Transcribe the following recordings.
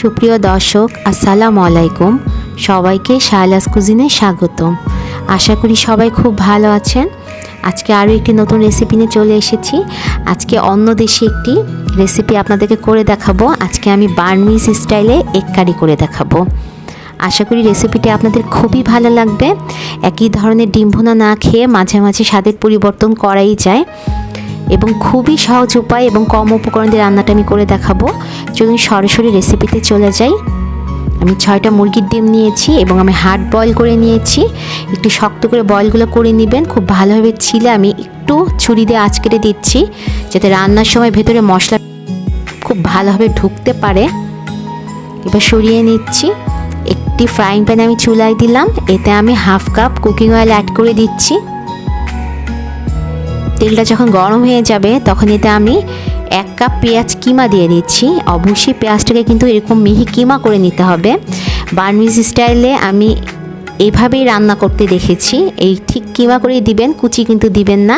সুপ্রিয় দর্শক, আসসালামু আলাইকুম। সবাইকে শাহলাস কুজিনে স্বাগতম। আশা করি সবাই খুব ভালো আছেন। আজকে আরও একটি নতুন রেসিপি নিয়ে চলে এসেছি। আজকে অন্য দেশে একটি রেসিপি আপনাদেরকে করে দেখাবো। আজকে আমি বার্মিজ স্টাইলে এক কারি করে দেখাবো। আশা করি রেসিপিটি আপনাদের খুবই ভালো লাগবে। একই ধরনের ডিম ভুনা না খেয়ে মাঝে মাঝে স্বাদের পরিবর্তন করাই যায়। এবং খুবই সহজ উপায় এবং কম উপকরণ দিয়ে রান্নাটা আমি করে দেখাবো। চলুন সরাসরি রেসিপিতে চলে যাই। আমি ছয়টা মুরগির ডিম নিয়েছি এবং আমি হার্ড বয়েল করে নিয়েছি। একটু শক্ত করে বয়েলগুলো করে নেবেন। খুব ভালোভাবে ছিলে আমি একটু ছুরি দিয়ে আঁচ কেটে দিচ্ছি, যাতে রান্নার সময় ভেতরে মশলা খুব ভালোভাবে ঢুকতে পারে। এবার সরিয়ে নিচ্ছি। একটি ফ্রাইং প্যানে আমি চুলায় দিলাম। এতে আমি half cup cooking oil add করে দিচ্ছি। তেলটা যখন গরম হয়ে যাবে, তখন এতে আমি এক কাপ পেঁয়াজ কিমা দিয়ে দিচ্ছি। অবশ্যই পেঁয়াজটাকে কিন্তু এরকম মিহি কিমা করে নিতে হবে। বার্মিজ স্টাইলে আমি এইভাবেই রান্না করতে দেখেছি। এই ঠিক কিমা করেই দিবেন, কুচি কিন্তু দিবেন না।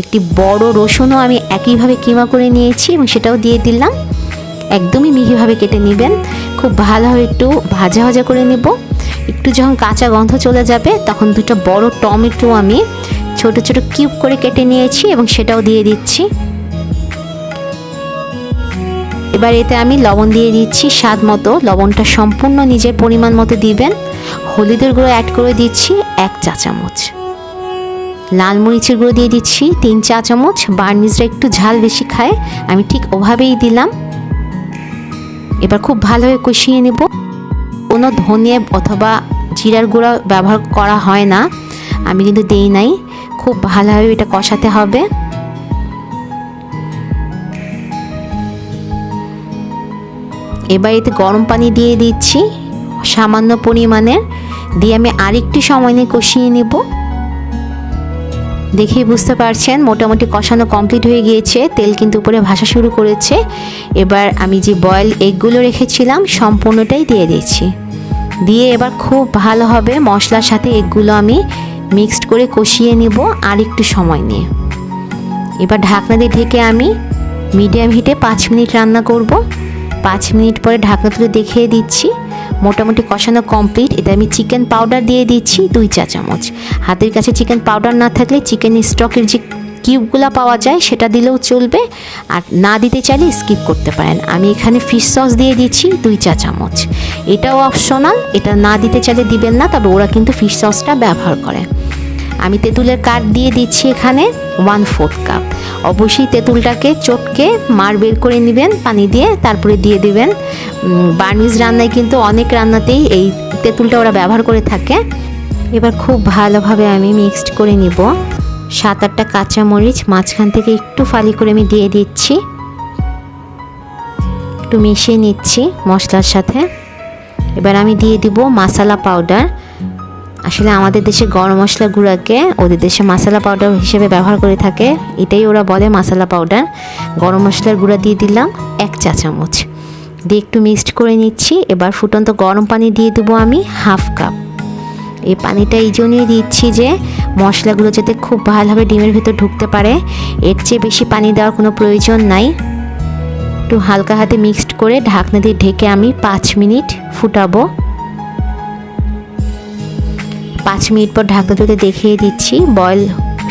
একটি বড় রসুনও আমি একইভাবে কিমা করে নিয়েছি এবং সেটাও দিয়ে দিলাম। একদমই মিহিভাবে কেটে নেবেন। খুব ভালোভাবে একটু ভাজা ভাজা করে নেব। একটু যখন কাঁচা গন্ধ চলে যাবে, তখন দুটো বড় টমেটো আমি ছোট ছোট কিউব করে কেটে নিয়েছি এবং সেটাও দিয়ে দিচ্ছি। এবার এতে আমি লবণ দিয়ে দিচ্ছি স্বাদ মতো। লবণটা সম্পূর্ণ নিজের পরিমাণ মতো দিবেন। হলুদের গুঁড়ো অ্যাড করে দিচ্ছি এক চা চামচ। লাল মরিচের গুঁড়ো দিয়ে দিচ্ছি তিন চা চামচ। বার্মিজরা একটু ঝাল বেশি খায়। আমি ঠিক ওভাবেই দিলাম। এবার খুব ভালোভাবে কষিয়ে নেব। কোনো ধনিয়া অথবা জিরার গুঁড়া ব্যবহার করা হয় না। আমি কিন্তু দেই নাই। খুব ভালোভাবে এটা কষাতে হবে। এবার এতে গরম পানি দিয়ে দিচ্ছি, সামান্য পরিমাণের দিয়ে আমি আরেকটু সময় নিয়ে কষিয়ে নেব। দেখেই বুঝতে পারছেন, মোটামুটি কষানো কমপ্লিট হয়ে গিয়েছে, তেল কিন্তু উপরে ভাসা শুরু করেছে। এবার আমি যে বয়েল এগগুলো রেখেছিলাম, সম্পূর্ণটাই দিয়ে দিচ্ছি দিয়ে এবার খুব ভালোভাবে মশলার সাথে এগগুলো আমি মিক্সড করে কষিয়ে নিব আর একটু সময় নিয়ে। এবার ঢাকনা দিয়ে ঢেকে আমি মিডিয়াম হিটে পাঁচ মিনিট রান্না করব। পাঁচ মিনিট পরে ঢাকনা তুলে দেখিয়ে দিচ্ছি। মোটামুটি কষানো কমপ্লিট এতে আমি চিকেন পাউডার দিয়ে দিচ্ছি, দুই চা চামচ। হাতের কাছে চিকেন পাউডার না থাকলে চিকেন স্টকের যে কিউবগুলো পাওয়া যায়, সেটা দিলেও চলবে। আর না দিতে চাইলে স্কিপ করতে পারেন। আমি এখানে ফিশ সস দিয়ে দিচ্ছি, দুই চা চামচ। এটাও অপশনাল এটা না দিতে চাইলে দিবেন না, তবে ওরা কিন্তু ফিশ সসটা ব্যবহার করে। আমি তেঁতুলের কাঠ দিয়ে দিচ্ছি এখানে ওয়ান ফোর্থ কাপ অবশ্যই তেঁতুলটাকে চটকে মার বের করে নেবেন, পানি দিয়ে তারপরে দিয়ে দিবেন। বার্নিজ রান্নায় কিন্তু অনেক রান্নাতেই এই তেঁতুলটা ওরা ব্যবহার করে থাকে। এবার খুব ভালোভাবে আমি মিক্সড করে নিব। সাত আটটা কাঁচামরিচ, মাঝখান থেকে একটু ফালি করে আমি দিয়ে দিচ্ছি। একটু মিশিয়ে নিচ্ছি মশলার সাথে। এবার আমি দিয়ে দিব মশলা পাউডার। আসলে আমাদের দেশে গরম মশলা গুঁড়াকে ওদের দেশে মশলা পাউডার হিসেবে ব্যবহার করে থাকে। এটাই ওরা বলে মশলা পাউডার গরম মশলার গুঁড়া দিয়ে দিলাম এক চা চামচ। দিয়ে একটু মিক্সড করে নিচ্ছি। এবার ফুটন্ত গরম পানি দিয়ে দেবো আমি হাফ কাপ এই পানিটা এই জন্যই দিচ্ছি যে মশলাগুলো যাতে খুব ভালোভাবে ডিমের ভেতর ঢুকতে পারে। এর চেয়ে বেশি পানি দেওয়ার কোনো প্রয়োজন নাই। একটু হালকা হাতে মিক্সড করে ঢাকনা দিয়ে ঢেকে আমি পাঁচ মিনিট ফুটাবো। পাঁচ মিনিট পর ঢাকনা তুলে দেখিয়ে দিচ্ছি, বয়েল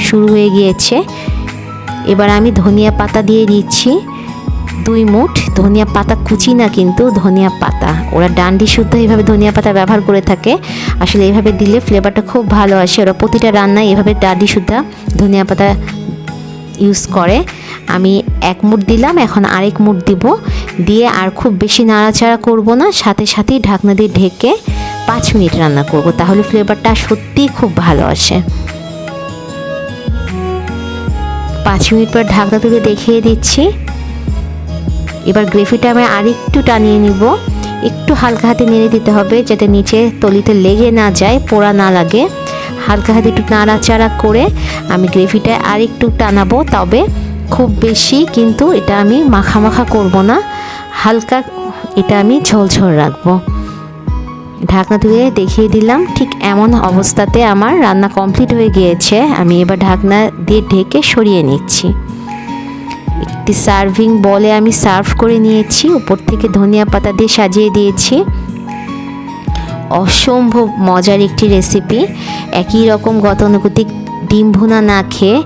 শুরু হয়ে গিয়েছে। এবার আমি ধনিয়া পাতা দিয়ে দিচ্ছি, দুই মুঠ। ধনিয়া পাতা কুচি না কিন্তু, ধনিয়া পাতা। ওরা ডান্ডি শুদ্ধ এইভাবে ধনিয়া পাতা ব্যবহার করে থাকে। আসলে এইভাবে দিলে ফ্লেভারটা খুব ভালো আসে। ওরা প্রতিটা রান্নায় এভাবে ডান্ডি শুদ্ধা ধনিয়া পাতা ইউজ করে। আমি এক মুঠ দিলাম, এখন আরেক মুঠ দিব। দিয়ে আর খুব বেশি নাড়াচাড়া করব না, সাথে সাথেই ঢাকনা দিয়ে ঢেকে পাঁচ মিনিট রান্না করব, তাহলে ফ্লেভারটা সত্যিই খুব ভালো আসে। পাঁচ মিনিট পর ঢাকনা তুলে দেখিয়ে দিচ্ছি। এবার গ্রেভিটা আমি আরেকটু টানিয়ে নিব। একটু হালকা হাতে নেড়ে দিতে হবে যাতে নিচে তলিতে লেগে না যায়, পোড়া না লাগে। হালকা হাতে একটু নাড়াচাড়া করে আমি গ্রেভিটা আরেকটু টানাবো, তবে খুব বেশি কিন্তু এটা আমি মাখা মাখা করব না। হালকা এটা আমি ঝোলঝোল রাখব। ঢাকনা তুলে দেখিয়ে দিলাম, ঠিক এমন অবস্থাতে আমার রান্না কমপ্লিট হয়ে গিয়েছে। আমি এবার ঢাকনা দিয়ে ঢেকে সরিয়ে নিচ্ছি। একটি সার্ভিং বলে আমি সার্ভ করে নিয়েছি, উপর থেকে ধনিয়া পাতা দিয়ে সাজিয়ে দিয়েছি। অসম্ভব মজার একটি রেসিপি, একই রকম গতানুগতিক ডিম ভুনা না খেয়ে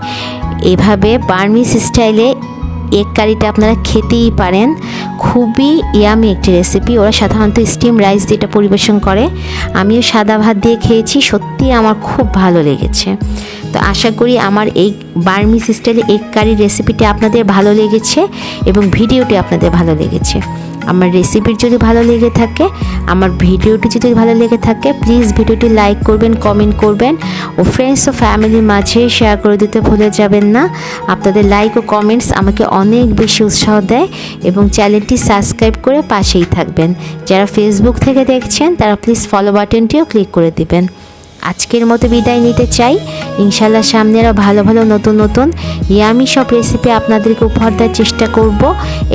এভাবে বার্মিস স্টাইলে এগ কারিটা আপনারা খেতেই পারেন। খুবই ইয়ামি একটি রেসিপি ওরা সাধারণত স্টিম রাইস দিয়ে এটা পরিবেশন করে। আমিও সাদা ভাত দিয়ে খেয়েছি সত্যি আমার খুব ভালো লেগেছে। তো আশা করি আমার এই বার্মি স্টাইলে এগ কারি রেসিপিটি আপনাদের ভালো লেগেছে এবং ভিডিওটি আপনাদের ভালো লেগেছে। আমার রেসিপির যদি ভালো লেগে থাকে, আমার ভিডিওটি যদি ভালো লেগে থাকে প্লিজ ভিডিওটি লাইক করবেন কমেন্ট করবেন ও ফ্রেন্ডস ও ফ্যামিলির মাঝে শেয়ার করে দিতে ভুলে যাবেন না। আপনাদের লাইক ও কমেন্টস আমাকে অনেক বেশি উৎসাহ দেয় এবং চ্যানেলটি সাবস্ক্রাইব করে পাশেই থাকবেন। যারা ফেসবুক থেকে দেখছেন, তারা প্লিজ ফলো বাটনটিও ক্লিক করে দিবেন। আজকের মতো বিদায় নিতে চাই। ইনশাল্লাহ সামনে আরও ভালো ভালো নতুন নতুন ইয়ামি সব রেসিপি আপনাদেরকে উপহার দেওয়ার চেষ্টা করব।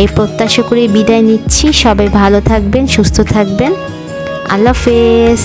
এই প্রত্যাশা করে বিদায় নিচ্ছি। সবাই ভালো থাকবেন, সুস্থ থাকবেন। আল্লাহ হাফেজ।